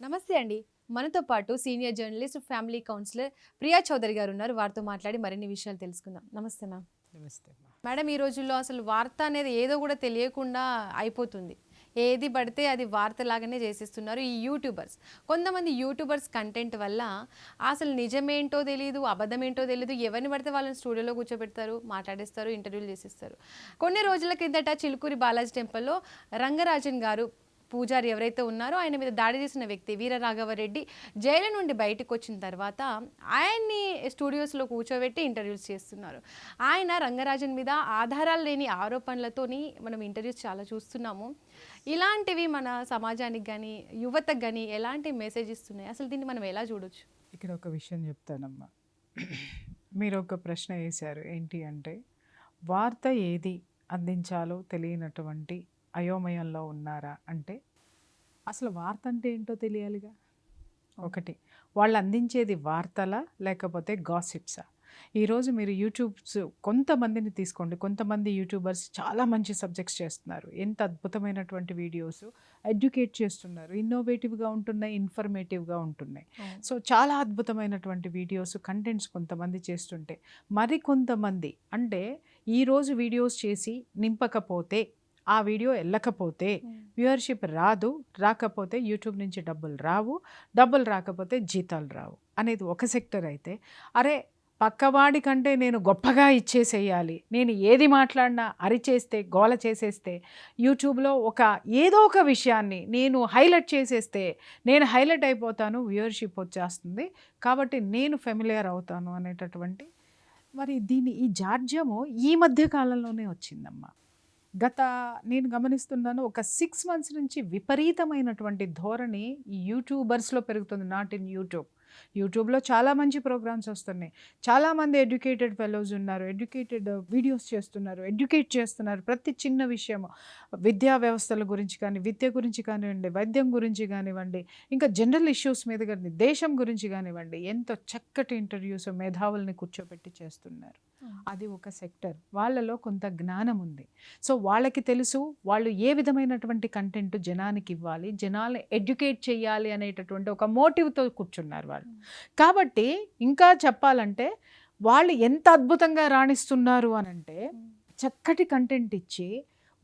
నమస్తే అండి. మనతో పాటు senior journalist family counsellor Priya Chaudhary గారు ఉన్నారు. వారితో మాట్లాడి మరిన్ని విషయాలు తెలుసుకుందాం. నమస్తే మ్యామ్. నమస్తే. మేడం ఈ రోజుల్లో అసలు వార్త అనేది ఏదో కూడా తెలియకుండా అయిపోతుంది. ఏది పడితే అది వార్త లాగానే చేసేస్తున్నారు ఈ యూట్యూబర్స్. కొంతమంది యూట్యూబర్స్ కంటెంట్ వల్ల అసలు నిజమేంటో తెలియదు అబద్ధమేంటో తెలియదు ఎవరిని పడితే వాళ్ళని స్టూడియోలో కూర్చోబెడతారు మాట్లాడేస్తారు ఇంటర్వ్యూలు చేసేస్తారు. కొన్ని రోజుల కిందట చిలుకూరి బాలాజీ టెంపుల్లో రంగరాజన్ గారు పూజారి ఎవరైతే ఉన్నారో ఆయన మీద దాడి చేసిన వ్యక్తి వీరరాఘవరెడ్డి జైలు నుండి బయటకు వచ్చిన తర్వాత ఆయన్ని స్టూడియోస్లో కూర్చోబెట్టి ఇంటర్వ్యూస్ చేస్తున్నారు. ఆయన రంగరాజన్ మీద ఆధారాలు లేని ఆరోపణలతోని మనం ఇంటర్వ్యూస్ చాలా చూస్తున్నాము. ఇలాంటివి మన సమాజానికి కానీ యువతకు కానీ ఎలాంటి మెసేజ్ ఇస్తున్నాయి? అసలు దీన్ని మనం ఎలా చూడొచ్చు? ఇక్కడ ఒక విషయం చెప్తానమ్మా. మీరు ఒక ప్రశ్న వేశారు ఏంటి అంటే వార్త ఏది అందించాలో తెలియనటువంటి అయోమయంలో ఉన్నారా? అంటే అసలు వార్త అంటే ఏంటో తెలియాలిగా? ఒకటి వాళ్ళు అందించేది వార్తలా లేకపోతే గాసిప్సా? ఈరోజు మీరు యూట్యూబ్స్ కొంతమందిని తీసుకోండి. కొంతమంది యూట్యూబర్స్ చాలా మంచి సబ్జెక్ట్స్ చేస్తున్నారు. ఎంత అద్భుతమైనటువంటి వీడియోస్ ఎడ్యుకేట్ చేస్తున్నారు. ఇన్నోవేటివ్గా ఉంటున్నాయి ఇన్ఫర్మేటివ్గా ఉంటున్నాయి. సో చాలా అద్భుతమైనటువంటి వీడియోస్ కంటెంట్స్ కొంతమంది చేస్తుంటే మరి కొంతమంది అంటే ఈరోజు వీడియోస్ చేసి నింపకపోతే ఆ వీడియో వెళ్ళకపోతే వ్యూవర్షిప్ రాదు రాకపోతే యూట్యూబ్ నుంచి డబ్బులు రావు డబ్బులు రాకపోతే జీతాలు రావు అనేది ఒక సెక్టర్ అయితే. అరే పక్కవాడి కంటే నేను గొప్పగా ఇచ్చేసేయాలి నేను ఏది మాట్లాడినా అరిచేస్తే గోల చేసేస్తే యూట్యూబ్లో ఒక ఏదో ఒక విషయాన్ని నేను హైలైట్ చేసేస్తే నేను హైలైట్ అయిపోతాను వ్యూవర్షిప్ వచ్చేస్తుంది. కాబట్టి నేను ఫెమిలియర్ అవుతాను అనేటటువంటి మరి దీని ఈ జాడ్యము ఈ మధ్య కాలంలోనే వచ్చిందమ్మా. గత నేను గమనిస్తున్నాను ఒక సిక్స్ మంత్స్ నుంచి విపరీతమైనటువంటి ధోరణి యూట్యూబర్స్లో పెరుగుతుంది నాట్ ఇన్ యూట్యూబ్. యూట్యూబ్లో చాలా మంచి ప్రోగ్రామ్స్ వస్తున్నాయి. చాలామంది ఎడ్యుకేటెడ్ ఫెలోస్ ఉన్నారు ఎడ్యుకేటెడ్ వీడియోస్ చేస్తున్నారు ఎడ్యుకేట్ చేస్తున్నారు ప్రతి చిన్న విషయము. విద్యా వ్యవస్థల గురించి కానీ విద్య గురించి కానివ్వండి వైద్యం గురించి కానివ్వండి ఇంకా జనరల్ ఇష్యూస్ మీద కానీ దేశం గురించి కానివ్వండి ఎంతో చక్కటి ఇంటర్వ్యూస్ మేధావుల్ని కూర్చోబెట్టి చేస్తున్నారు. అది ఒక సెక్టర్. వాళ్ళలో కొంత జ్ఞానం ఉంది. సో వాళ్ళకి తెలుసు వాళ్ళు ఏ విధమైనటువంటి కంటెంట్ జనానికి ఇవ్వాలి జనాల్ని ఎడ్యుకేట్ చేయాలి అనేటటువంటి ఒక మోటివ్తో కూర్చున్నారు వాళ్ళు. కాబట్టి ఇంకా చెప్పాలంటే వాళ్ళు ఎంత అద్భుతంగా రాణిస్తున్నారు అని అంటే చక్కటి కంటెంట్ ఇచ్చి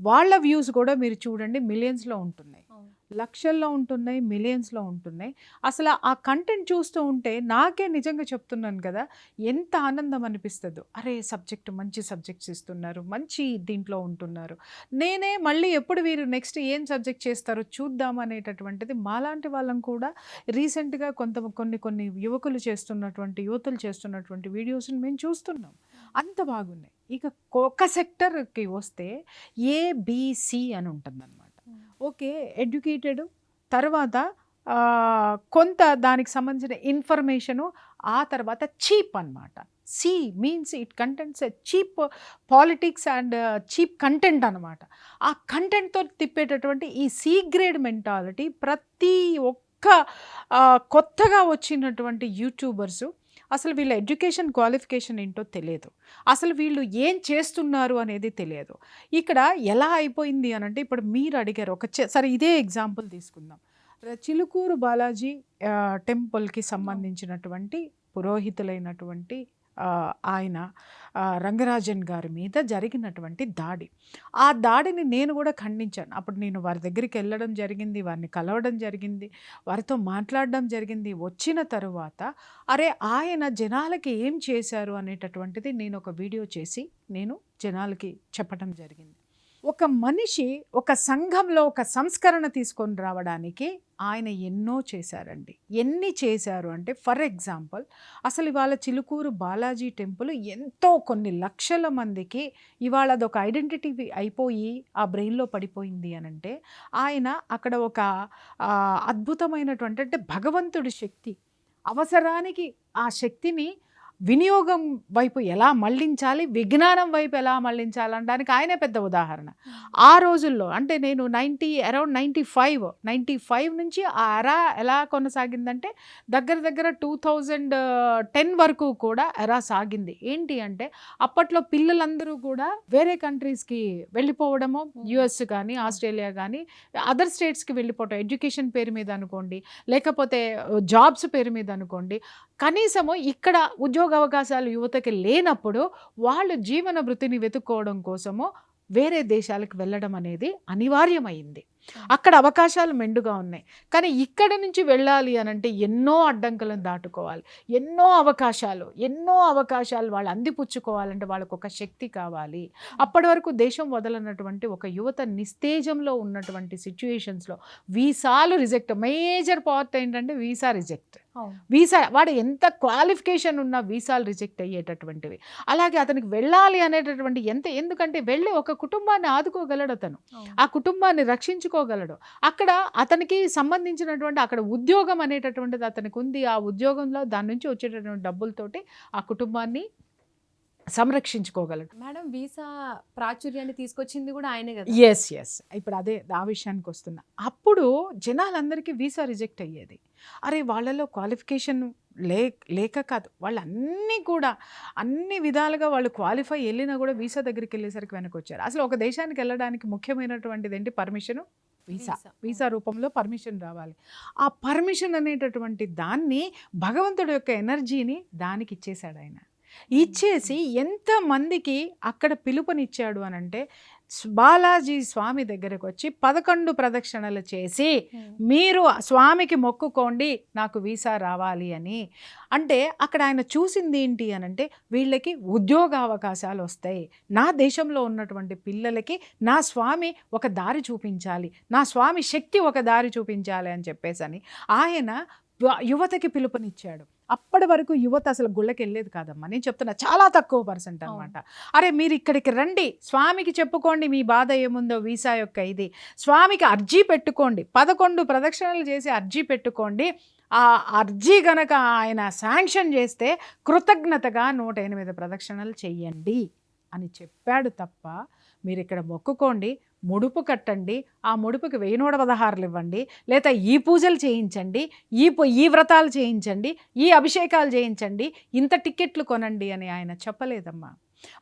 వాళ్ళ వ్యూస్ కూడా మీరు చూడండి మిలియన్స్లో ఉంటున్నాయి. లక్షల్లో ఉంటున్నాయి మిలియన్స్లో ఉంటున్నాయి. అసలు ఆ కంటెంట్ చూస్తూ ఉంటే నాకే నిజంగా చెప్తున్నాను కదా ఎంత ఆనందం అనిపిస్తుందో. అరే సబ్జెక్ట్ మంచి సబ్జెక్ట్స్ ఇస్తున్నారు మంచి దీంట్లో ఉంటున్నారు. నేనే మళ్ళీ ఎప్పుడు వీరు నెక్స్ట్ ఏం సబ్జెక్ట్ చేస్తారో చూద్దాం అనేటటువంటిది మాలాంటి వాళ్ళం కూడా రీసెంట్గా కొంత కొన్ని కొన్ని యువకులు చేస్తున్నటువంటి యువతులు చేస్తున్నటువంటి వీడియోస్ని మేము చూస్తున్నాం. అంత బాగున్నాయి. ఇక ఒక సెక్టర్కి వస్తే ఏబిసి అని ఉంటుందన్నమాట. Okay educated. తర్వాత కొంత దానికి సంబంధించిన ఇన్ఫర్మేషను ఆ తర్వాత చీప్ అన్నమాట. C means it contents cheap politics and cheap content అనమాట ఆ కంటెంట్తో తిప్పేటటువంటి ఈ సి గ్రేడ్ మెంటాలిటీ ప్రతి ఒక్క కొత్తగా వచ్చినటువంటి యూట్యూబర్సు అసలు వీళ్ళ ఎడ్యుకేషన్ క్వాలిఫికేషన్ ఏంటో తెలియదు. అసలు వీళ్ళు ఏం చేస్తున్నారు అనేది తెలియదు. ఇక్కడ ఎలా అయిపోయింది అని అంటే ఇప్పుడు మీరు అడిగారు. ఒక సరే ఇదే ఎగ్జాంపుల్ తీసుకుందాం. చిలుకూరు బాలాజీ టెంపుల్కి సంబంధించినటువంటి పురోహితులైనటువంటి ఆయన రంగరాజన్ గారి మీద జరిగినటువంటి దాడి. ఆ దాడిని నేను కూడా ఖండించాను. అప్పుడు నేను వారి దగ్గరికి వెళ్ళడం జరిగింది వారిని కలవడం జరిగింది వారితో మాట్లాడడం జరిగింది. వచ్చిన తరువాత అరే ఆయన జనాలకి ఏం చేశారు అనేటటువంటిది నేను ఒక వీడియో చేసి నేను జనాలకి చెప్పడం జరిగింది. ఒక మనిషి ఒక సంఘంలో ఒక సంస్కరణ తీసుకొని రావడానికి ఆయన ఎన్నో చేశారండి. ఎన్ని చేశారు అంటే ఫర్ ఎగ్జాంపుల్ అసలు ఇవాళ చిలుకూరు బాలాజీ టెంపుల్ ఎంతో కొన్ని లక్షల మందికి ఇవాళ అదొక ఐడెంటిటీ అయిపోయి ఆ బ్రెయిన్లో పడిపోయింది అని అంటే ఆయన అక్కడ ఒక అద్భుతమైనటువంటి అంటే భగవంతుడి శక్తి అవసరానికి ఆ శక్తిని వినియోగం వైపు ఎలా మళ్ళించాలి విజ్ఞానం వైపు ఎలా మళ్ళించాలనడానికి ఆయనే పెద్ద ఉదాహరణ. ఆ రోజుల్లో అంటే నేను ninety around ninety five ninety five నుంచి ఆ ఎరా ఎలా కొనసాగిందంటే దగ్గర దగ్గర టూ థౌజండ్ టెన్ వరకు కూడా ఎరా సాగింది. ఏంటి అంటే అప్పట్లో పిల్లలందరూ కూడా వేరే కంట్రీస్కి వెళ్ళిపోవడము యుఎస్ కానీ ఆస్ట్రేలియా కానీ అదర్ స్టేట్స్కి వెళ్ళిపోవటం. ఎడ్యుకేషన్ పేరు మీద అనుకోండి లేకపోతే జాబ్స్ పేరు మీద అనుకోండి కనీసము ఇక్కడ ఉద్యోగ అవకాశాలు యువతకి లేనప్పుడు వాళ్ళు జీవన వృత్తిని వెతుక్కోవడం కోసము వేరే దేశాలకు వెళ్ళడం అనేది అనివార్యమైంది. అక్కడ అవకాశాలు మెండుగా ఉన్నాయి. కానీ ఇక్కడ నుంచి వెళ్ళాలి అని అంటే ఎన్నో అడ్డంకులను దాటుకోవాలి. ఎన్నో అవకాశాలు ఎన్నో అవకాశాలు వాళ్ళు అందిపుచ్చుకోవాలంటే వాళ్ళకు ఒక శక్తి కావాలి. అప్పటి వరకు దేశం వదలనటువంటి ఒక యువత నిస్తేజంలో ఉన్నటువంటి సిచ్యుయేషన్స్లో వీసాలు రిజెక్ట్ మేజర్ పార్ట్ ఏంటంటే వీసా రిజెక్ట్ వీసా వాడు ఎంత క్వాలిఫికేషన్ ఉన్నా వీసాలు రిజెక్ట్ అయ్యేటటువంటివి. అలాగే అతనికి వెళ్ళాలి అనేటటువంటి ఎంత ఎందుకంటే వెళ్ళి ఒక కుటుంబాన్ని ఆదుకోగలడు అతను. ఆ కుటుంబాన్ని రక్షించుకోగలడు. అక్కడ అతనికి సంబంధించినటువంటి అక్కడ ఉద్యోగం అనేటటువంటిది అతనికి ఉంది. ఆ ఉద్యోగంలో దాని నుంచి వచ్చేటటువంటి డబ్బులతోటి ఆ కుటుంబాన్ని సంరక్షించుకోగలడు. మేడం వీసా ప్రాచుర్యాన్ని తీసుకొచ్చింది కూడా ఆయనే కదా? ఎస్ ఎస్ ఇప్పుడు అదే ఆ విషయానికి వస్తున్నా. అప్పుడు జనాలందరికీ వీసా రిజెక్ట్ అయ్యేది. అరే వాళ్ళలో క్వాలిఫికేషన్ లే లేక కాదు. వాళ్ళు అన్నీ కూడా అన్ని విధాలుగా వాళ్ళు క్వాలిఫై వెళ్ళినా కూడా వీసా దగ్గరికి వెళ్ళేసరికి వెనక్కి వచ్చారు అసలు ఒక దేశానికి వెళ్ళడానికి ముఖ్యమైనటువంటిది ఏంటి పర్మిషను? వీసా. వీసా. వీసా రూపంలో పర్మిషన్ రావాలి. ఆ పర్మిషన్ అనేటటువంటి దాన్ని భగవంతుడి యొక్క ఎనర్జీని దానికి ఇచ్చేశాడు ఆయన. ఇచ్చేసి ఎంతమందికి అక్కడ పిలుపునిచ్చాడు అని అంటే బాలాజీ స్వామి దగ్గరకు వచ్చి పదకొండు ప్రదక్షిణలు చేసి మీరు స్వామికి మొక్కుకోండి నాకు వీసా రావాలి అని. అంటే అక్కడ ఆయన చూసింది ఏంటి అని అంటే వీళ్ళకి ఉద్యోగ అవకాశాలు వస్తాయి నా దేశంలో ఉన్నటువంటి పిల్లలకి నా స్వామి ఒక దారి చూపించాలి. నా స్వామి శక్తి ఒక దారి చూపించాలి అని చెప్పేసి అని ఆయన యువ- యువతకి పిలుపునిచ్చాడు. అప్పటి వరకు యువత అసలు గుళ్ళకి వెళ్ళేది కాదమ్మా. నేను చెప్తున్నా చాలా తక్కువ పర్సెంట్ అనమాట అరే మీరు ఇక్కడికి రండి. స్వామికి చెప్పుకోండి మీ బాధ ఏముందో వీసా యొక్క ఇది. స్వామికి అర్జీ పెట్టుకోండి. పదకొండు ప్రదక్షిణలు చేసి అర్జీ పెట్టుకోండి. ఆ అర్జీ గనక ఆయన శాంక్షన్ చేస్తే కృతజ్ఞతగా నూట ఎనిమిది ప్రదక్షిణలు చెయ్యండి అని చెప్పాడు తప్ప మీరు ఇక్కడ మొక్కుకోండి. ముడుపు కట్టండి ఆ ముడుపుకి వెయ్యి నూట పదహారులు ఇవ్వండి లేదా ఈ పూజలు చేయించండి ఈ ఈ వ్రతాలు చేయించండి ఈ అభిషేకాలు చేయించండి ఇంత టికెట్లు కొనండి అని ఆయన చెప్పలేదమ్మా.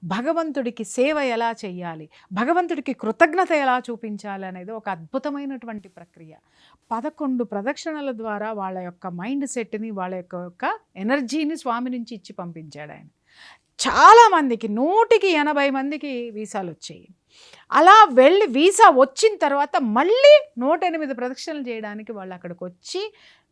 భగవంతుడికి సేవ ఎలా చేయాలి భగవంతుడికి కృతజ్ఞత ఎలా చూపించాలి అనేది ఒక అద్భుతమైనటువంటి ప్రక్రియ. పదకొండు ప్రదక్షిణల ద్వారా వాళ్ళ యొక్క మైండ్ సెట్ని వాళ్ళ యొక్క యొక్క ఎనర్జీని స్వామి నుంచి ఇచ్చి పంపించాడు ఆయన. చాలామందికి నూటికి ఎనభై మందికి వీసాలు వచ్చాయి. అలా వెళ్ళి వీసా వచ్చిన తర్వాత మళ్ళీ నూట ఎనిమిది ప్రదక్షిణలు చేయడానికి వాళ్ళు అక్కడికి వచ్చి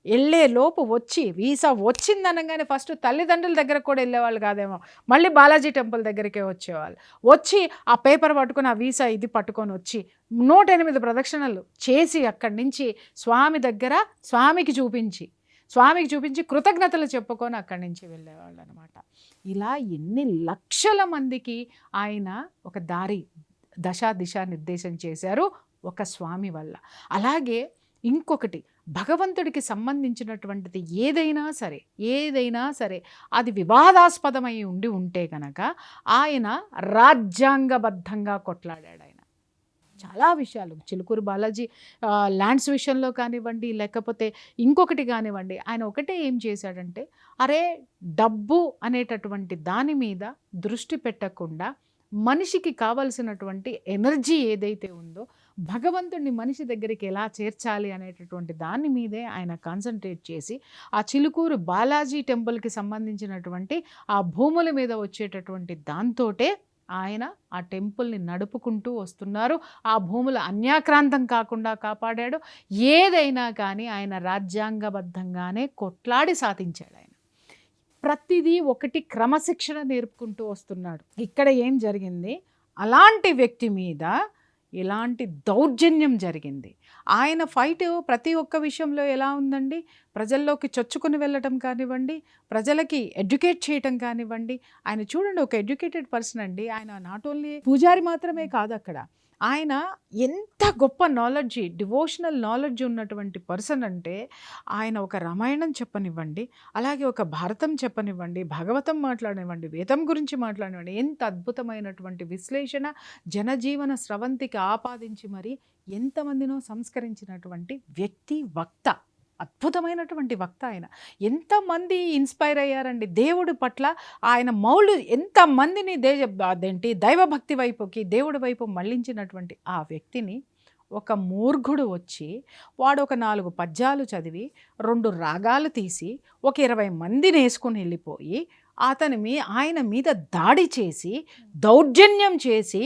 వెళ్ళే లోపు వచ్చి వీసా వచ్చిందనగానే ఫస్ట్ తల్లిదండ్రుల దగ్గర కూడా వెళ్ళేవాళ్ళు కాదేమో మళ్ళీ బాలాజీ టెంపుల్ దగ్గరికే వచ్చేవాళ్ళు. వచ్చి ఆ పేపర్ పట్టుకొని ఆ వీసా ఇది పట్టుకొని వచ్చి నూట ఎనిమిది ప్రదక్షిణలు చేసి అక్కడి నుంచి స్వామి దగ్గర స్వామికి చూపించి స్వామికి చూపించి కృతజ్ఞతలు చెప్పుకొని అక్కడి నుంచి వెళ్ళేవాళ్ళు అనమాట ఇలా ఎన్ని లక్షల మందికి ఆయన ఒక దారి దశా దిశ నిర్దేశం చేశారు ఒక స్వామి వల్ల. అలాగే ఇంకొకటి భగవంతుడికి సంబంధించినటువంటిది ఏదైనా సరే ఏదైనా సరే అది వివాదాస్పదమై ఉండి ఉంటే కనుక ఆయన రాజ్యాంగబద్ధంగా కొట్లాడాడు ఆయన. చాలా విషయాలు. చిలుకూరు బాలాజీ ల్యాండ్స్ విషయంలో కానివ్వండి లేకపోతే ఇంకొకటి కానివ్వండి ఆయన ఒకటే ఏం చేశాడంటే అరే డబ్బు అనేటటువంటి దాని మీద దృష్టి పెట్టకుండా మనిషికి కావలసినటువంటి ఎనర్జీ ఏదైతే ఉందో భగవంతుడిని మనిషి దగ్గరికి ఎలా చేర్చాలి అనేటటువంటి దాని మీదే ఆయన కాన్సన్ట్రేట్ చేసి ఆ చిలుకూరు బాలాజీ టెంపుల్కి సంబంధించినటువంటి ఆ భూముల మీద వచ్చేటటువంటి దాంతోటే ఆయన ఆ టెంపుల్ని నడుపుకుంటూ వస్తున్నారు. ఆ భూములు అన్యాక్రాంతం కాకుండా కాపాడాడు. ఏదైనా కానీ ఆయన రాజ్యాంగబద్ధంగానే కొట్లాడి సాధించాడు ఆయన. ప్రతిదీ ఒకటి క్రమశిక్షణ నేర్పుకుంటూ వస్తున్నాడు. ఇక్కడ ఏం జరిగింది? అలాంటి వ్యక్తి మీద ఇలాంటి దౌర్జన్యం జరిగింది. ఆయన ఫైట్ ప్రతి ఒక్క విషయంలో ఎలా ఉందండి? ప్రజల్లోకి చొచ్చుకుని వెళ్ళటం కానివ్వండి ప్రజలకి ఎడ్యుకేట్ చేయటం కానివ్వండి ఆయన చూడండి ఒక ఎడ్యుకేటెడ్ పర్సన్ అండి. ఆయన నాట్ ఓన్లీ పూజారి మాత్రమే కాదు అక్కడ. ఆయన ఎంత గొప్ప నాలెడ్జ్ డివోషనల్ నాలెడ్జ్ ఉన్నటువంటి పర్సన్ అంటే ఆయన ఒక రామాయణం చెప్పనివ్వండి అలాగే ఒక భారతం చెప్పనివ్వండి భగవతం మాట్లాడనివ్వండి వేదం గురించి మాట్లాడనివ్వండి ఎంత అద్భుతమైనటువంటి విశ్లేషణ జనజీవన స్రవంతికి ఆపాదించి మరి ఎంతమందినో సంస్కరించినటువంటి వ్యక్తి వక్త. అద్భుతమైనటువంటి వక్త ఆయన. ఎంతమంది ఇన్స్పైర్ అయ్యారండి. దేవుడి పట్ల ఆయన మౌలు ఎంతమందిని దే అదేంటి దైవభక్తి వైపుకి దేవుడి వైపు మళ్ళించినటువంటి ఆ వ్యక్తిని ఒక మూర్ఘుడు వచ్చి వాడు ఒక నాలుగు పద్యాలు చదివి రెండు రాగాలు తీసి ఒక ఇరవై మందిని వేసుకుని వెళ్ళిపోయి అతని మీ ఆయన మీద దాడి చేసి దౌర్జన్యం చేసి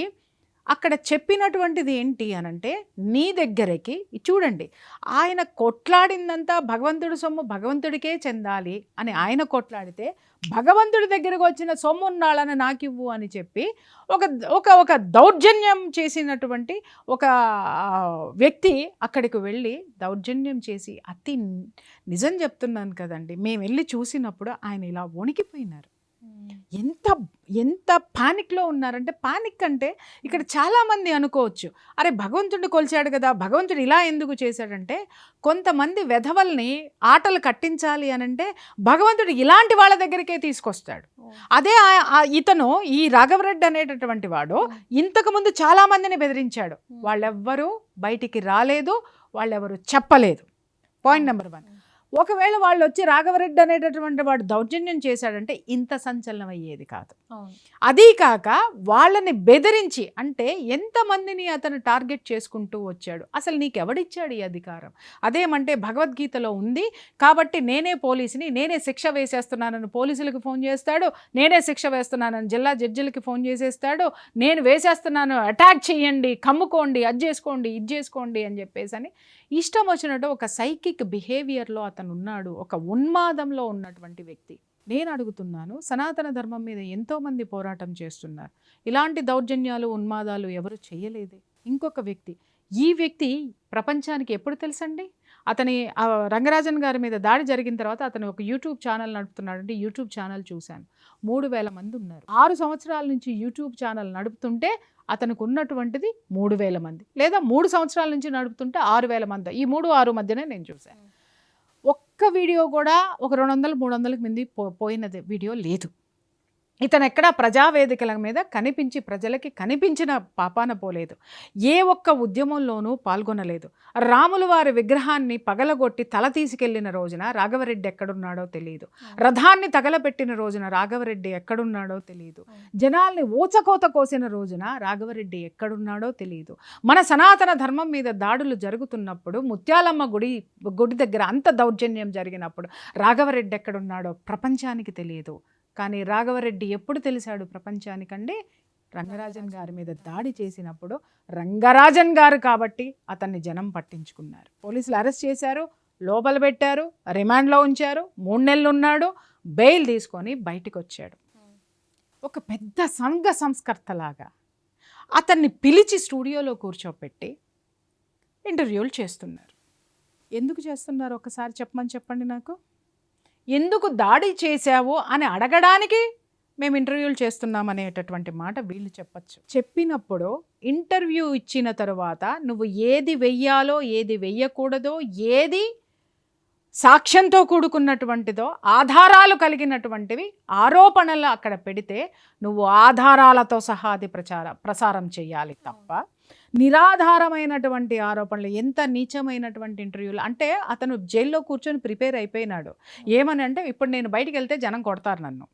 అక్కడ చెప్పినటువంటిది ఏంటి అనంటే నీ దగ్గరికి చూడండి ఆయన కొట్లాడిందంతా భగవంతుడి సొమ్ము భగవంతుడికే చెందాలి అని ఆయన కొట్లాడితే భగవంతుడి దగ్గరకు వచ్చిన సొమ్ము ఉన్నాళ్ళని నాకివ్వు అని చెప్పి ఒక ఒక ఒక దౌర్జన్యం చేసినటువంటి ఒక వ్యక్తి అక్కడికి వెళ్ళి దౌర్జన్యం చేసి అతి నిజం చెప్తున్నాను కదండి మేము వెళ్ళి చూసినప్పుడు ఆయన ఇలా వణికిపోయినారు. ఎంత ఎంత పానిక్లో ఉన్నారంటే పానిక్ అంటే ఇక్కడ చాలామంది అనుకోవచ్చు అరే భగవంతుడిని కొలిచాడు కదా భగవంతుడు ఇలా ఎందుకు చేశాడంటే కొంతమంది వెధవల్ని ఆటలు కట్టించాలి అనంటే భగవంతుడు ఇలాంటి వాళ్ళ దగ్గరికే తీసుకొస్తాడు. అదే ఇతను ఈ రాఘవరెడ్డి అనేటటువంటి వాడు ఇంతకుముందు చాలామందిని బెదిరించాడు. వాళ్ళెవ్వరూ బయటికి రాలేదు వాళ్ళెవరు చెప్పలేదు. పాయింట్ నెంబర్ వన్ ఒకవేళ వాళ్ళు వచ్చి రాఘవరెడ్డి అనేటటువంటి వాడు దౌర్జన్యం చేశాడంటే ఇంత సంచలనం అయ్యేది కాదు అదీ కాక వాళ్ళని బెదిరించి అంటే ఎంతమందిని అతను టార్గెట్ చేసుకుంటూ వచ్చాడు? అసలు నీకు ఎవడిచ్చాడు ఈ అధికారం? అదేమంటే భగవద్గీతలో ఉంది కాబట్టి నేనే పోలీసుని నేనే శిక్ష వేసేస్తున్నానని పోలీసులకు ఫోన్ చేస్తాడు నేనే శిక్ష వేస్తున్నానని జిల్లా జడ్జిలకి ఫోన్ చేసేస్తాడు నేను వేసేస్తున్నాను అటాక్ చేయండి కమ్ముకోండి అది చేసుకోండి ఇది చేసుకోండి అని చెప్పేసి అని ఇష్టం వచ్చినట్టు ఒక సైకిక్ బిహేవియర్లో అతను ఉన్నాడు ఒక ఉన్మాదంలో ఉన్నటువంటి వ్యక్తి. నేను అడుగుతున్నాను సనాతన ధర్మం మీద ఎంతోమంది పోరాటం చేస్తున్నారు. ఇలాంటి దౌర్జన్యాలు ఉన్మాదాలు ఎవరు చేయలేదే? ఇంకొక వ్యక్తి. ఈ వ్యక్తి ప్రపంచానికి ఎప్పుడు తెలుసండి? అతని ఆ రంగరాజన్ గారి మీద దాడి జరిగిన తర్వాత అతను ఒక యూట్యూబ్ ఛానల్ నడుపుతున్నాడు అంటే యూట్యూబ్ ఛానల్ చూశాను. మూడు వేల మంది ఉన్నారు. ఆరు సంవత్సరాల నుంచి యూట్యూబ్ ఛానల్ నడుపుతుంటే అతనికి ఉన్నటువంటిది మూడు వేల మంది లేదా మూడు సంవత్సరాల నుంచి నడుపుతుంటే ఆరు వేల మంది. ఈ మూడు ఆరు మధ్యనే నేను చూశాను. ఒక్క వీడియో కూడా ఒక రెండు వందలు మూడు వందలకు మింది పో పోయినది వీడియో లేదు. ఇతను ఎక్కడా ప్రజావేదికల మీద కనిపించి ప్రజలకి కనిపించిన పాపాన పోలేదు. ఏ ఒక్క ఉద్యమంలోనూ పాల్గొనలేదు. రాముల వారి విగ్రహాన్ని పగలగొట్టి తల తీసుకెళ్ళిన రోజున రాఘవరెడ్డి ఎక్కడున్నాడో తెలియదు రథాన్ని తగలబెట్టిన రోజున రాఘవరెడ్డి ఎక్కడున్నాడో తెలియదు జనాల్ని ఊచకోత కోసిన రోజున రాఘవరెడ్డి ఎక్కడున్నాడో తెలియదు మన సనాతన ధర్మం మీద దాడులు జరుగుతున్నప్పుడు ముత్యాలమ్మ గుడి గుడి దగ్గర అంత దౌర్జన్యం జరిగినప్పుడు రాఘవరెడ్డి ఎక్కడున్నాడో ప్రపంచానికి తెలియదు కానీ రాఘవరెడ్డి ఎప్పుడు తెలిసాడు ప్రపంచానికండి? రంగరాజన్ గారి మీద దాడి చేసినప్పుడు రంగరాజన్ గారు కాబట్టి అతన్ని జనం పట్టించుకున్నారు. పోలీసులు అరెస్ట్ చేశారు లోపల పెట్టారు రిమాండ్లో ఉంచారు మూడు నెలలు ఉన్నాడు బెయిల్ తీసుకొని బయటకు వచ్చాడు ఒక పెద్ద సంఘ సంస్కర్తలాగా అతన్ని పిలిచి స్టూడియోలో కూర్చోపెట్టి ఇంటర్వ్యూలు చేస్తున్నారు. ఎందుకు చేస్తున్నారు? ఒకసారి చెప్పమని చెప్పండి నాకు. ఎందుకు దాడి చేశావు అని అడగడానికి మేము ఇంటర్వ్యూలు చేస్తున్నాం అనేటటువంటి మాట వీళ్ళు చెప్పచ్చు. చెప్పినప్పుడు ఇంటర్వ్యూ ఇచ్చిన తరువాత నువ్వు ఏది వెయ్యాలో ఏది వెయ్యకూడదో ఏది సాక్ష్యంతో కూడుకున్నటువంటిదో ఆధారాలు కలిగినటువంటివి ఆరోపణలు అక్కడ పెడితే నువ్వు ఆధారాలతో సహా అది ప్రచార ప్రసారం చేయాలి తప్ప నిరాధారమైనటువంటి ఆరోపణలు ఎంత నీచమైనటువంటి ఇంటర్వ్యూలు. అంటే అతను జైల్లో కూర్చొని ప్రిపేర్ అయిపోయినాడు. ఏమని అంటే ఇప్పుడు నేను బయటికి వెళ్తే జనం కొడతారు నన్ను.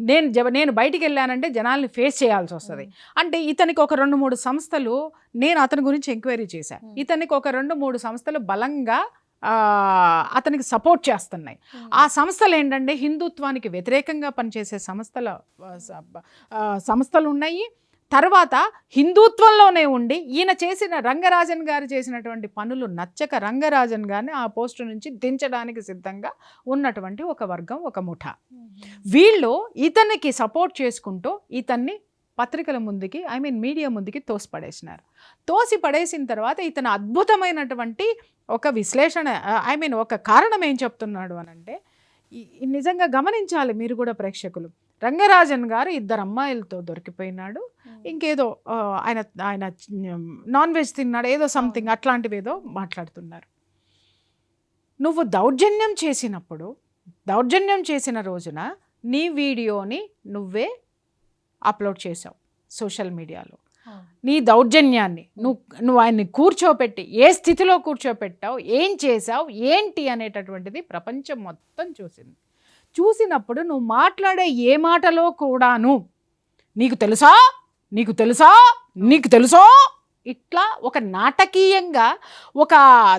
నేను జ- నేను బయటికి వెళ్ళానంటే జనాల్ని ఫేస్ చేయాల్సి వస్తుంది. అంటే ఇతనికి ఒక రెండు మూడు సంస్థలు నేను అతని గురించి ఎంక్వైరీ చేశాను. ఇతనికి ఒక రెండు మూడు సంస్థలు బలంగా అతనికి సపోర్ట్ చేస్తున్నాయి. ఆ సంస్థలు ఏంటంటే హిందుత్వానికి వ్యతిరేకంగా పనిచేసే సంస్థల సంస్థలు ఉన్నాయి. తర్వాత హిందుత్వంలోనే ఉండి ఈయన చేసిన రంగరాజన్ గారు చేసినటువంటి పనులు నచ్చక రంగరాజన్ గారిని ఆ పోస్టు నుంచి దించడానికి సిద్ధంగా ఉన్నటువంటి ఒక వర్గం ఒక ముఠా. వీళ్ళు ఇతనికి సపోర్ట్ చేసుకుంటూ ఇతన్ని పత్రికల ముందుకి ఐ మీన్ మీడియా ముందుకి తోసి పడేసినారు తోసి పడేసిన తర్వాత ఇతను అద్భుతమైనటువంటి ఒక విశ్లేషణ ఐ మీన్ ఒక కారణం ఏం చెప్తున్నాడు అని అంటే ఈ- ఈ నిజంగా గమనించాలి మీరు కూడా ప్రేక్షకులు. రంగరాజన్ గారు ఇద్దరు అమ్మాయిలతో దొరికిపోయినాడు. ఇంకేదో ఆయన ఆయన నాన్ వెజ్ తిన్నాడు ఏదో సంథింగ్ అట్లాంటివి ఏదో మాట్లాడుతున్నారు. నువ్వు దౌర్జన్యం చేసినప్పుడు దౌర్జన్యం చేసిన రోజున నీ వీడియోని నువ్వే అప్లోడ్ చేసావు సోషల్ మీడియాలో. నీ దౌర్జన్యాన్ని నువ్వు నువ్వు ఆయన్ని కూర్చోపెట్టి ఏ స్థితిలో కూర్చోపెట్టావు ఏం చేసావు ఏంటి అనేటటువంటిది ప్రపంచం మొత్తం చూసింది. చూసినప్పుడు నువ్వు మాట్లాడే ఏ మాటలో కూడాను నీకు తెలుసా? నీకు తెలుసా? నీకు తెలుసో? ఇట్లా ఒక నాటకీయంగా ఒక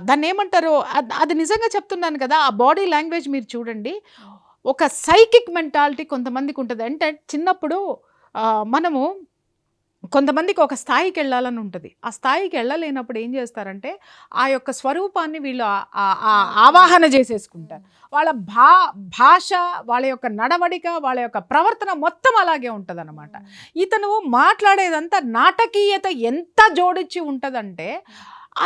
దాన్ని ఏమంటారు? అది నిజంగా చెప్తున్నాను కదా ఆ బాడీ లాంగ్వేజ్ మీరు చూడండి. ఒక సైకిక్ మెంటాలిటీ కొంతమందికి ఉంటుంది. అంటే చిన్నప్పుడు మనము కొంతమందికి ఒక స్థాయికి వెళ్ళాలని ఉంటుంది. ఆ స్థాయికి వెళ్ళలేనప్పుడు ఏం చేస్తారంటే ఆ యొక్క స్వరూపాన్ని వీళ్ళు ఆవాహన చేసేసుకుంటారు. వాళ్ళ భా భాష వాళ్ళ యొక్క నడవడిక వాళ్ళ యొక్క ప్రవర్తన మొత్తం అలాగే ఉంటుంది ఇతను మాట్లాడేదంతా నాటకీయత ఎంత జోడించి ఉంటుందంటే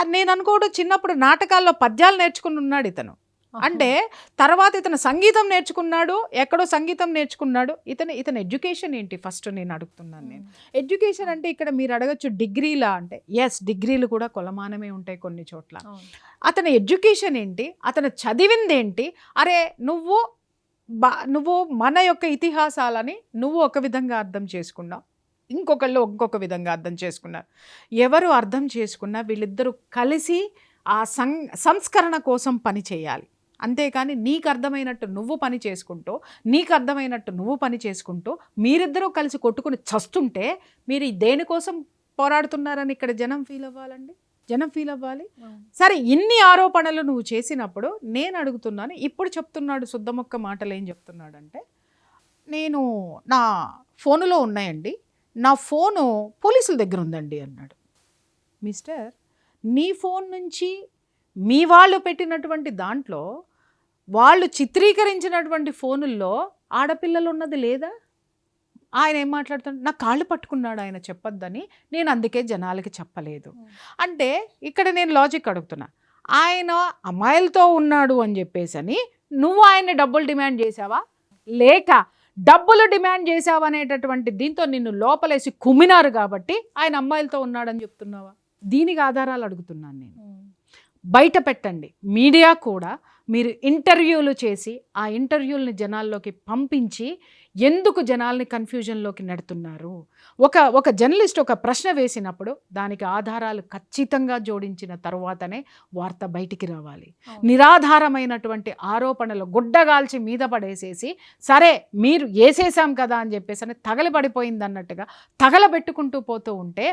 నేను అనుకోవడం చిన్నప్పుడు నాటకాల్లో పద్యాలు నేర్చుకుని ఉన్నాడు ఇతను. అంటే తర్వాత ఇతను సంగీతం నేర్చుకున్నాడు ఎక్కడో సంగీతం నేర్చుకున్నాడు. ఇతను ఇతని ఎడ్యుకేషన్ ఏంటి? ఫస్ట్ నేను అడుగుతున్నాను నేను. ఎడ్యుకేషన్ అంటే ఇక్కడ మీరు అడగచ్చు డిగ్రీలా అంటే. ఎస్ డిగ్రీలు కూడా కొలమానమే ఉంటాయి కొన్ని చోట్ల. అతని ఎడ్యుకేషన్ ఏంటి? అతను చదివింది ఏంటి అరే నువ్వు బా నువ్వు మన యొక్క ఇతిహాసాలని నువ్వు ఒక విధంగా అర్థం చేసుకున్నావు. ఇంకొకళ్ళు ఇంకొక విధంగా అర్థం చేసుకున్నారు. ఎవరు అర్థం చేసుకున్నా వీళ్ళిద్దరూ కలిసి ఆ సం సంస్కరణ కోసం పని చేయాలి. అంతేకాని నీకు అర్థమైనట్టు నువ్వు పని చేసుకుంటూ నీకు అర్థమైనట్టు నువ్వు పని చేసుకుంటూ మీరిద్దరూ కలిసి కొట్టుకుని చస్తుంటే మీరు ఈ దేనికోసం పోరాడుతున్నారని ఇక్కడ జనం ఫీల్ అవ్వాలండి? జనం ఫీల్ అవ్వాలి? సరే ఇన్ని ఆరోపణలు నువ్వు చేసినప్పుడు నేను అడుగుతున్నాను ఇప్పుడు చెప్తున్నాడు శుద్ధమొక్క మాటలు ఏం చెప్తున్నాడంటే నేను నా ఫోనులో ఉన్నాయండి నా ఫోను పోలీసుల దగ్గర ఉందండి అన్నాడు. మిస్టర్ నీ ఫోన్ నుంచి మీ వాళ్ళు పెట్టినటువంటి దాంట్లో వాళ్ళు చిత్రీకరించినటువంటి ఫోనుల్లో ఆడపిల్లలు ఉన్నది లేదా? ఆయన ఏం మాట్లాడుతున్నాడు నా కాళ్ళు పట్టుకున్నాడు ఆయన చెప్పొద్దని నేను అందుకే జనాలకి చెప్పలేదు. అంటే ఇక్కడ నేను లాజిక్ అడుగుతున్నా. ఆయన అమ్మాయిలతో ఉన్నాడు అని చెప్పేసి అని నువ్వు ఆయన్ని డబ్బులు డిమాండ్ చేసావా లేక డబ్బులు డిమాండ్ చేసావా అనేటటువంటి దీంతో నిన్ను లోపలేసి కుమ్మినారు కాబట్టి ఆయన అమ్మాయిలతో ఉన్నాడని చెప్తున్నావా? దీనికి ఆధారాలు అడుగుతున్నాను నేను. బయట పెట్టండి. మీడియా కూడా మీరు ఇంటర్వ్యూలు చేసి ఆ ఇంటర్వ్యూల్ని జనాల్లోకి పంపించి ఎందుకు జనాల్ని కన్ఫ్యూజన్లోకి నెడుతున్నారు? ఒక ఒక జర్నలిస్ట్ ఒక ప్రశ్న వేసినప్పుడు దానికి ఆధారాలు ఖచ్చితంగా జోడించిన తరువాతనే వార్త బయటికి రావాలి. నిరాధారమైనటువంటి ఆరోపణలు గుడ్డగాల్చి మీద పడేసేసి సరే మీరు వేసేసాం కదా అని చెప్పేసి అని తగలబడిపోయింది అన్నట్టుగా తగలబెట్టుకుంటూ పోతూ ఉంటే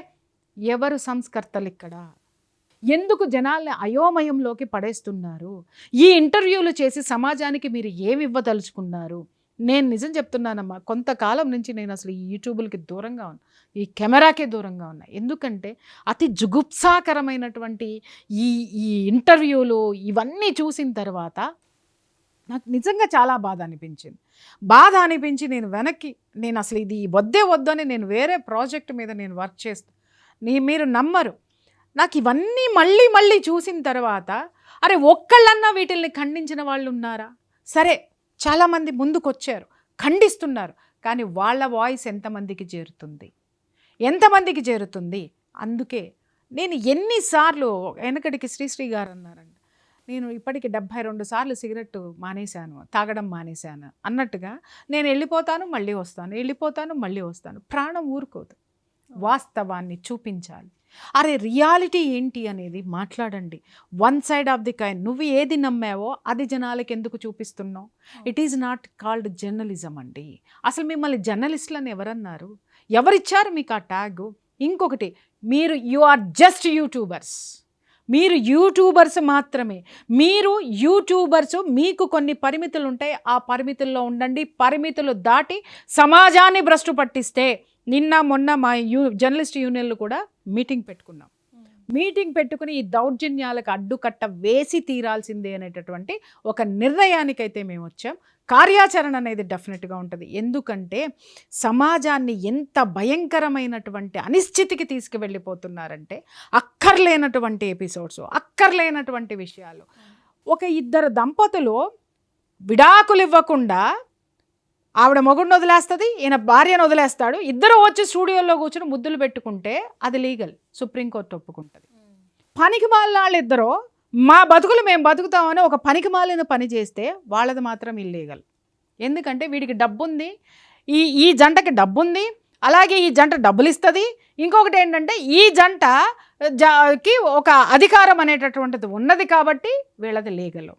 ఎవరు సంస్కర్తలు ఇక్కడ? ఎందుకు జనాల్ని అయోమయంలోకి పడేస్తున్నారు? ఈ ఇంటర్వ్యూలు చేసి సమాజానికి మీరు ఏమి ఇవ్వదలుచుకున్నారు? నేను నిజం చెప్తున్నానమ్మా కొంతకాలం నుంచి నేను అసలు ఈ యూట్యూబులకి దూరంగా ఉన్నా ఈ కెమెరాకే దూరంగా ఉన్నా. ఎందుకంటే అతి జుగుప్సాకరమైనటువంటి ఈ ఈ ఇంటర్వ్యూలు ఇవన్నీ చూసిన తర్వాత నాకు నిజంగా చాలా బాధ అనిపించింది. బాధ అనిపించి నేను వెనక్కి నేను అసలు ఇది వద్దే వద్దని నేను వేరే ప్రాజెక్ట్ మీద నేను వర్క్ చేస్తాను నీ మీరు నమ్మరు. నాకు ఇవన్నీ మళ్ళీ మళ్ళీ చూసిన తర్వాత అరే ఒక్కళ్ళన్నా వీటిల్ని ఖండించిన వాళ్ళు ఉన్నారా సరే చాలామంది ముందుకొచ్చారు ఖండిస్తున్నారు కానీ వాళ్ళ వాయిస్ ఎంతమందికి చేరుతుంది? ఎంతమందికి చేరుతుంది? అందుకే నేను ఎన్నిసార్లు వెనకటికి శ్రీశ్రీ గారు అన్నారండి నేను ఇప్పటికి డెబ్భై రెండు సార్లు సిగరెట్ మానేశాను తాగడం మానేశాను అన్నట్టుగా నేను వెళ్ళిపోతాను మళ్ళీ వస్తాను వెళ్ళిపోతాను మళ్ళీ వస్తాను. ప్రాణం ఊరుకోదు. వాస్తవాన్ని చూపించాలి. అరే రియాలిటీ ఏంటి అనేది మాట్లాడండి. One side of the coin. నువ్వు ఏది నమ్మావో అది జనాలకి ఎందుకు చూపిస్తున్నావు? It is not called journalism అండి. అసలు మిమ్మల్ని జర్నలిస్టులని ఎవరన్నారు? ఎవరిచ్చారు మీకు ఆ ట్యాగ్? ఇంకొకటి మీరు యు ఆర్ జస్ట్ యూట్యూబర్స్ మీరు యూట్యూబర్స్ మాత్రమే. మీరు యూట్యూబర్స్ మీకు కొన్ని పరిమితులు ఉంటాయి ఆ పరిమితుల్లో ఉండండి. పరిమితులు దాటి సమాజాన్ని భ్రష్టు పట్టిస్తే నిన్న మొన్న మా యూ జర్నలిస్ట్ యూనియన్లు కూడా మీటింగ్ పెట్టుకున్నాం. మీటింగ్ పెట్టుకుని ఈ దౌర్జన్యాలకు అడ్డుకట్ట వేసి తీరాల్సిందే అనేటటువంటి ఒక నిర్ణయానికైతే మేము వచ్చాం. కార్యాచరణ అనేది డెఫినెట్గా ఉంటుంది. ఎందుకంటే సమాజాన్ని ఎంత భయంకరమైనటువంటి అనిశ్చితికి తీసుకువెళ్ళిపోతున్నారంటే అక్కర్లేనటువంటి ఎపిసోడ్స్ అక్కర్లేనటువంటి విషయాలు. ఒక ఇద్దరు దంపతులు విడాకులు ఇవ్వకుండా ఆవిడ మొగుడిని వదిలేస్తుంది ఈయన భార్యను వదిలేస్తాడు. ఇద్దరు వచ్చి స్టూడియోలో కూర్చొని ముద్దులు పెట్టుకుంటే అది లీగల్ సుప్రీంకోర్టు ఒప్పుకుంటుంది. పనికి మాలిన వాళ్ళిద్దరూ మా బతుకులు మేము బతుకుతామని ఒక పనికి మాలిన పని చేస్తే వాళ్ళది మాత్రం ఇల్లీగల్ ఎందుకంటే వీడికి డబ్బు ఉంది ఈ ఈ జంటకి డబ్బు ఉంది అలాగే ఈ జంట డబ్బులు ఇస్తుంది ఇంకొకటి ఏంటంటే ఈ జంట జకి ఒక అధికారం అనేటటువంటిది ఉన్నది కాబట్టి వీళ్ళది లీగల్.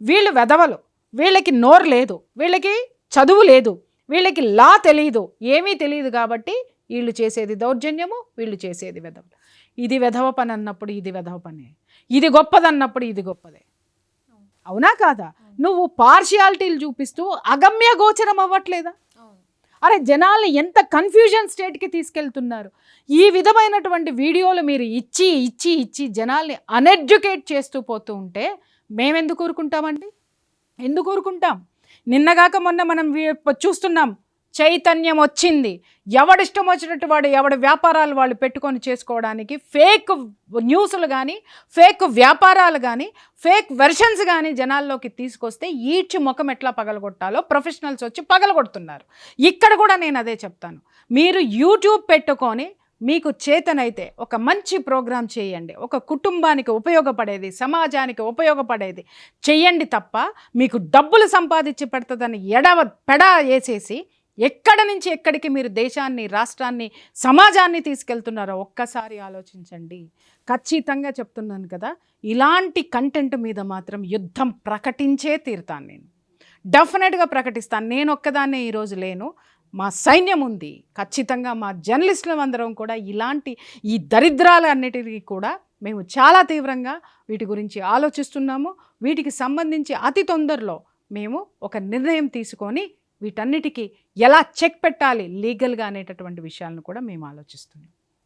వీళ్ళు వెధవలు వీళ్ళకి నోరు లేదు వీళ్ళకి చదువు లేదు. వీళ్ళకి లా తెలియదు ఏమీ తెలియదు కాబట్టి వీళ్ళు చేసేది దౌర్జన్యము వీళ్ళు చేసేది వెధవలు ఇది వెధవ పని అన్నప్పుడు ఇది వెధవ పనే. ఇది గొప్పదన్నప్పుడు ఇది గొప్పదే. అవునా కాదా? నువ్వు పార్షియాలిటీలు చూపిస్తూ అగమ్య గోచరం అవ్వట్లేదా? అరే జనాల్ని ఎంత కన్ఫ్యూజన్ స్టేట్కి తీసుకెళ్తున్నారు? ఈ విధమైనటువంటి వీడియోలు మీరు ఇచ్చి ఇచ్చి ఇచ్చి జనాల్ని అన్ఎడ్యుకేట్ చేస్తూ పోతూ ఉంటే మేమెందుకు ఊరుకుంటామండి ఎందుకు ఊరుకుంటాం నిన్నగాక మొన్న మనం వీ- చూస్తున్నాం చైతన్యం వచ్చింది. ఎవడిష్టం వచ్చినట్టు వాడు ఎవడి వ్యాపారాలు వాళ్ళు పెట్టుకొని చేసుకోవడానికి ఫేక్ న్యూస్లు కానీ ఫేక్ వ్యాపారాలు కానీ ఫేక్ వెర్షన్స్ కానీ జనాల్లోకి తీసుకొస్తే ఈడ్చి ముఖం ఎట్లా పగలగొట్టాలో ప్రొఫెషనల్స్ వచ్చి పగలగొడుతున్నారు. ఇక్కడ కూడా నేను అదే చెప్తాను. మీరు యూట్యూబ్ పెట్టుకొని మీకు చేతనైతే ఒక మంచి ప్రోగ్రాం చేయండి. ఒక కుటుంబానికి ఉపయోగపడేది సమాజానికి ఉపయోగపడేది చెయ్యండి తప్ప మీకు డబ్బులు సంపాదించి పెడుతుందని ఎడవ పెడ వేసేసి ఎక్కడ నుంచి ఎక్కడికి మీరు దేశాన్ని రాష్ట్రాన్ని సమాజాన్ని తీసుకెళ్తున్నారో ఒక్కసారి ఆలోచించండి. ఖచ్చితంగా చెప్తున్నాను కదా ఇలాంటి కంటెంట్ మీద మాత్రం యుద్ధం ప్రకటించే తీరుతాను నేను. డెఫినెట్గా ప్రకటిస్తాను. నేను ఒక్కదాన్నే ఈరోజు లేను. మా సైన్యం ఉంది. ఖచ్చితంగా మా జర్నలిస్టులం అందరం కూడా ఇలాంటి ఈ దరిద్రాలన్నిటికీ కూడా మేము చాలా తీవ్రంగా వీటి గురించి ఆలోచిస్తున్నాము. వీటికి సంబంధించి అతి తొందరలో మేము ఒక నిర్ణయం తీసుకొని వీటన్నిటికీ ఎలా చెక్ పెట్టాలి లీగల్గా అనేటటువంటి విషయాలను కూడా మేము ఆలోచిస్తున్నాం.